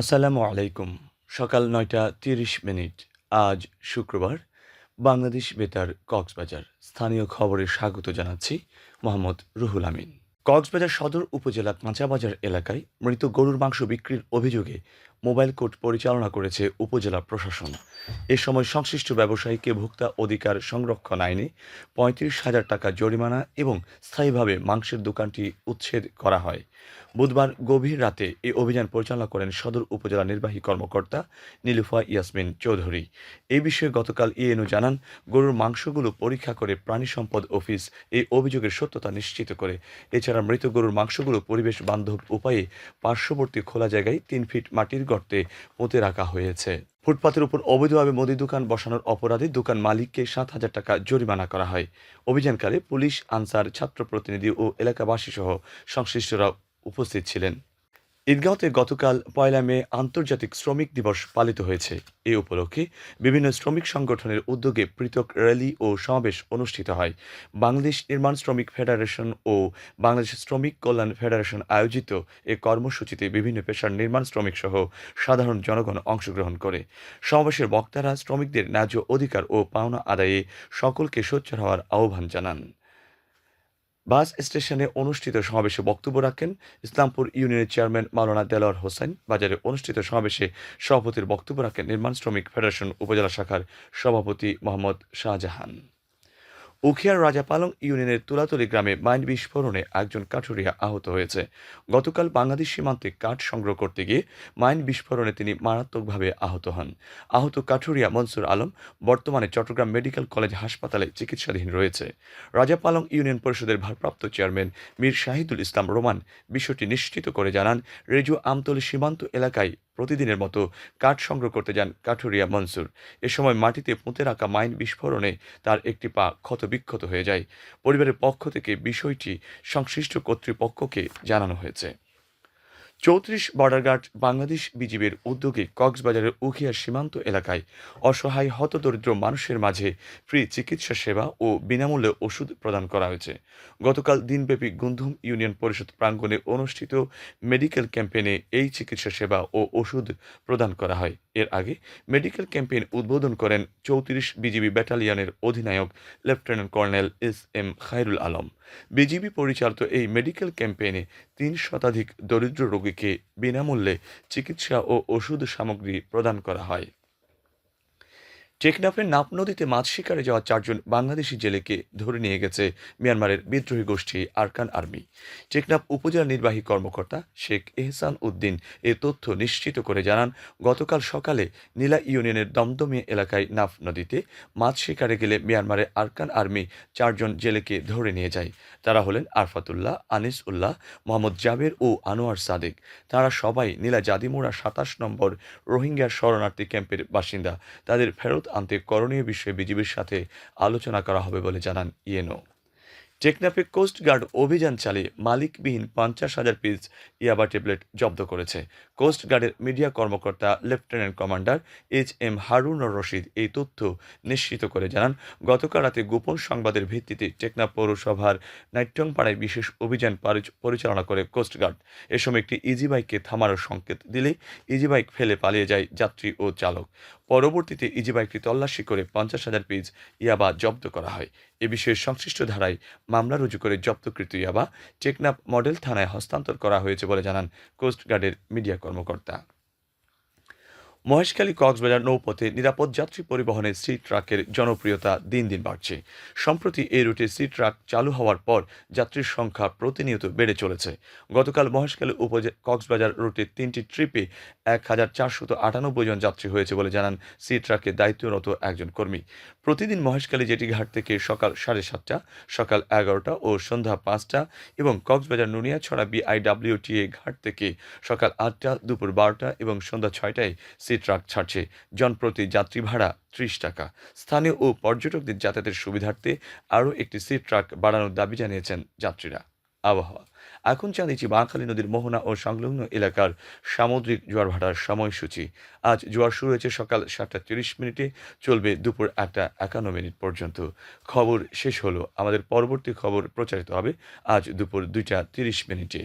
আসসালামু আলাইকুম। সকাল নয়টা তিরিশ মিনিট। আজ শুক্রবার। বাংলাদেশ বেতার কক্সবাজার। স্থানীয় খবরে স্বাগত জানাচ্ছি মোহাম্মদ রুহুল আমিন। কক্সবাজার সদর উপজেলা কাঁচাবাজার এলাকায় মৃত গরুর মাংস বিক্রির অভিযোগে মোবাইল কোর্ট পরিচালনা করেছে উপজেলা প্রশাসন। এ সময় সংশ্লিষ্ট ব্যবসায়ীকে ভোক্তা অধিকার সংরক্ষণ আইনে পঁয়ত্রিশ হাজার টাকা জরিমানা এবং স্থায়ীভাবে মাংসের দোকানটি উচ্ছেদ করা হয়। বুধবার গভীর রাতে এই অভিযান পরিচালনা করেন সদর উপজেলা নির্বাহী কর্মকর্তা নীলুফা ইয়াসমিন চৌধুরী। এই বিষয়ে গতকাল ইএনও জানান, গরুর মাংসগুলো পরীক্ষা করে প্রাণী সম্পদ অফিস এই অভিযোগের সত্যতা নিশ্চিত করে। এছাড়া মৃত গরুর মাংসগুলো পরিবেশ বান্ধব উপায়ে পার্শ্ববর্তী খোলা জায়গায় তিন ফিট মাটির গর্তে পুঁতে রাখা হয়েছে। ফুটপাতের উপর অবৈধভাবে মুদি দোকান বসানোর অপরাধে দোকান মালিককে সাত হাজার টাকা জরিমানা করা হয়। অভিযানকালে পুলিশ, আনসার, ছাত্র প্রতিনিধি ও এলাকাবাসী সহ সংশ্লিষ্টরা উপস্থিত ছিলেন। ঈদগাঁওতে গতকাল পয়লা মে আন্তর্জাতিক শ্রমিক দিবস পালিত হয়েছে। এ উপলক্ষে বিভিন্ন শ্রমিক সংগঠনের উদ্যোগে পৃথক র্যালি ও সমাবেশ অনুষ্ঠিত হয়। বাংলাদেশ নির্মাণ শ্রমিক ফেডারেশন ও বাংলাদেশ শ্রমিক কল্যাণ ফেডারেশন আয়োজিত এ কর্মসূচিতে বিভিন্ন পেশার নির্মাণ শ্রমিক সহ সাধারণ জনগণ অংশগ্রহণ করে। সমাবেশের বক্তারা শ্রমিকদের ন্যায্য অধিকার ও পাওনা আদায়ে সকলকে সোচ্চার হওয়ার আহ্বান জানান। বাস স্টেশনে অনুষ্ঠিত সমাবেশে বক্তব্য রাখেন ইসলামপুর ইউনিয়নের চেয়ারম্যান মাওলানা দেলোয়ার হোসেন। বাজারে অনুষ্ঠিত সমাবেশে সভাপতির বক্তব্য রাখেন নির্মাণ শ্রমিক ফেডারেশন উপজেলা শাখার সভাপতি মোহাম্মদ শাহজাহান। উখিয়ার রাজাপালং ইউনিয়নের তুলাতলি গ্রামে মাইন বিস্ফোরণে একজন কাঠুরিয়া আহত হয়েছে। গতকাল বাংলাদেশ সীমান্তে কাঠ সংগ্রহ করতে গিয়ে মাইন বিস্ফোরণে তিনি মারাত্মকভাবে আহত হন। আহত কাঠুরিয়া মনসুর আলম বর্তমানে চট্টগ্রাম মেডিকেল কলেজ হাসপাতালে চিকিৎসাধীন রয়েছে। রাজাপালং ইউনিয়ন পরিষদের ভারপ্রাপ্ত চেয়ারম্যান মীর শাহিদুল ইসলাম রোমান বিষয়টি নিশ্চিত করে জানান, রেজু আমতলী সীমান্ত এলাকায় প্রতিদিনের মতো কাঠ সংগ্রহ করতে যান কাঠুরিয়া মনসুর। এ সময় মাটিতে পুঁতে রাখা মাইন বিস্ফোরণে তার একটি পা ক্ষতবিক্ষত হয়ে যায়। পরিবারের পক্ষ থেকে বিষয়টি সংশ্লিষ্ট কর্তৃপক্ষকে জানানো হয়েছে। চৌত্রিশ বর্ডার গার্ড বাংলাদেশ বিজিবির উদ্যোগে কক্সবাজারের উখিয়া সীমান্ত এলাকায় অসহায় হতদরিদ্র মানুষের মাঝে ফ্রি চিকিৎসা সেবা ও বিনামূল্যে ওষুধ প্রদান করা হয়েছে। গতকাল দিনব্যাপী গুন্ধুম ইউনিয়ন পরিষদ প্রাঙ্গণে অনুষ্ঠিত মেডিকেল ক্যাম্পেনে এই চিকিৎসা সেবা ও ওষুধ প্রদান করা হয়। এর আগে মেডিকেল ক্যাম্পেইন উদ্বোধন করেন চৌত্রিশ বিজিবি ব্যাটালিয়নের অধিনায়ক lieutenant colonel S M Khairul Alam. BGB পরিচালিত এই মেডিকেল ক্যাম্পেইনে তিন শতাধিক দরিদ্র রোগীকে বিনামূল্যে চিকিৎসা ও ওষুধ সামগ্রী প্রদান করা হয়। টেকনাফের নাপ নদীতে মাছ শিকারে যাওয়া চারজন বাংলাদেশি জেলেকে ধরে নিয়ে গেছে মিয়ানমারের বিদ্রোহী গোষ্ঠী আরকান আর্মি। টেকনাফ উপজেলা নির্বাহী কর্মকর্তা শেখ এহসান উদ্দিন এ তথ্য নিশ্চিত করে জানান, গতকাল সকালে নীলা ইউনিয়নের দমদমে এলাকায় নাফ নদীতে মাছ শিকারে গেলে মিয়ানমারের আরকান আর্মি চারজন জেলেকে ধরে নিয়ে যায়। তারা হলেন আরফাতুল্লাহ, আনিস উল্লাহ, মোহাম্মদ জাবের ও আনোয়ার সাদেক। তারা সবাই নীলা জাদিমোড়া সাতাশ নম্বর রোহিঙ্গা শরণার্থী ক্যাম্পের বাসিন্দা। তাদের ফেরত আনতে করণীয় বিষয়ে বিজিবির সাথে আলোচনা করা হবে বলে জানান ইয়েনো টেকনাফে কোস্টগার্ড অভিযান চালিয়ে মালিকবিহীন পঞ্চাশ হাজার পিস ইয়াবা ট্যাবলেট জব্দ করেছে। কোস্টগার্ডের মিডিয়া কর্মকর্তা lieutenant commander H M Harunur Rashid এই তথ্য নিশ্চিত করে জানান, গতকাল রাতে গোপন সংবাদের ভিত্তিতে টেকনাফ পৌরসভার নাইট্যংপাড়ায় বিশেষ অভিযান পরিচালনা করে কোস্টগার্ড এ সময় একটি ইজি বাইককে থামানোর সংকেত দিলে ইজিবাইক ফেলে পালিয়ে যায় যাত্রী ও চালক। পরবর্তীতে ইজিবাইকটি তল্লাশি করে পঞ্চাশ হাজার পিস ইয়াবা জব্দ করা হয়। এ বিষয়ে সংশ্লিষ্ট ধারায় মামলা রুজু করে জব্দকৃত ইয়াবা টেকনাফ মডেল থানায় হস্তান্তর করা হয়েছে বলে জানান কোস্টগার্ডের মিডিয়া কর্মকর্তা। মহেশখালী কক্সবাজার নৌপথে নিরাপদ যাত্রী পরিবহনে সি ট্রাকের জনপ্রিয়তা দিন দিন বাড়ছে। সম্প্রতি এই রুটে সি ট্রাক চালু হওয়ার পর যাত্রীর সংখ্যা প্রতিনিয়ত বেড়ে চলেছে। গতকাল মহেশখালী উপজে কক্সবাজার রুটে তিনটি ট্রিপে এক হাজার চারশত আটানব্বই জন যাত্রী হয়েছে বলে জানান সি ট্রাকে দায়িত্বরত একজন কর্মী। প্রতিদিন মহেশখালী জেটি ঘাট থেকে সকাল সাড়ে সাতটা, সকাল এগারোটা ও সন্ধ্যা পাঁচটা এবং কক্সবাজার নুনিয়াছড়া বিআইডাব্লিউটিএ ঘাট থেকে সকাল আটটা, দুপুর বারোটা এবং সন্ধ্যা ছয়টায় সি ট্রাক ছাড়ছে। জনপ্রতি যাত্রী ভাড়া ত্রিশ টাকা। স্থানীয় ও পর্যটকদের যাতায়াতের সুবিধার্থে আরও একটি সি ট্রাক বাড়ানোর দাবি জানিয়েছেন যাত্রীরা। আবহাওয়া। এখন জানিয়েছি বাঁকখালী নদীর মোহনা ও সংলগ্ন এলাকার সামুদ্রিক জোয়ার ভাটার সময়সূচি। আজ জোয়ার শুরু হয়েছে সকাল সাতটা তিরিশ মিনিটে, চলবে দুপুর একটা একান্ন মিনিট পর্যন্ত। খবর শেষ হলো। আমাদের পরবর্তী খবর প্রচারিত হবে আজ দুপুর দুইটা তিরিশ মিনিটে।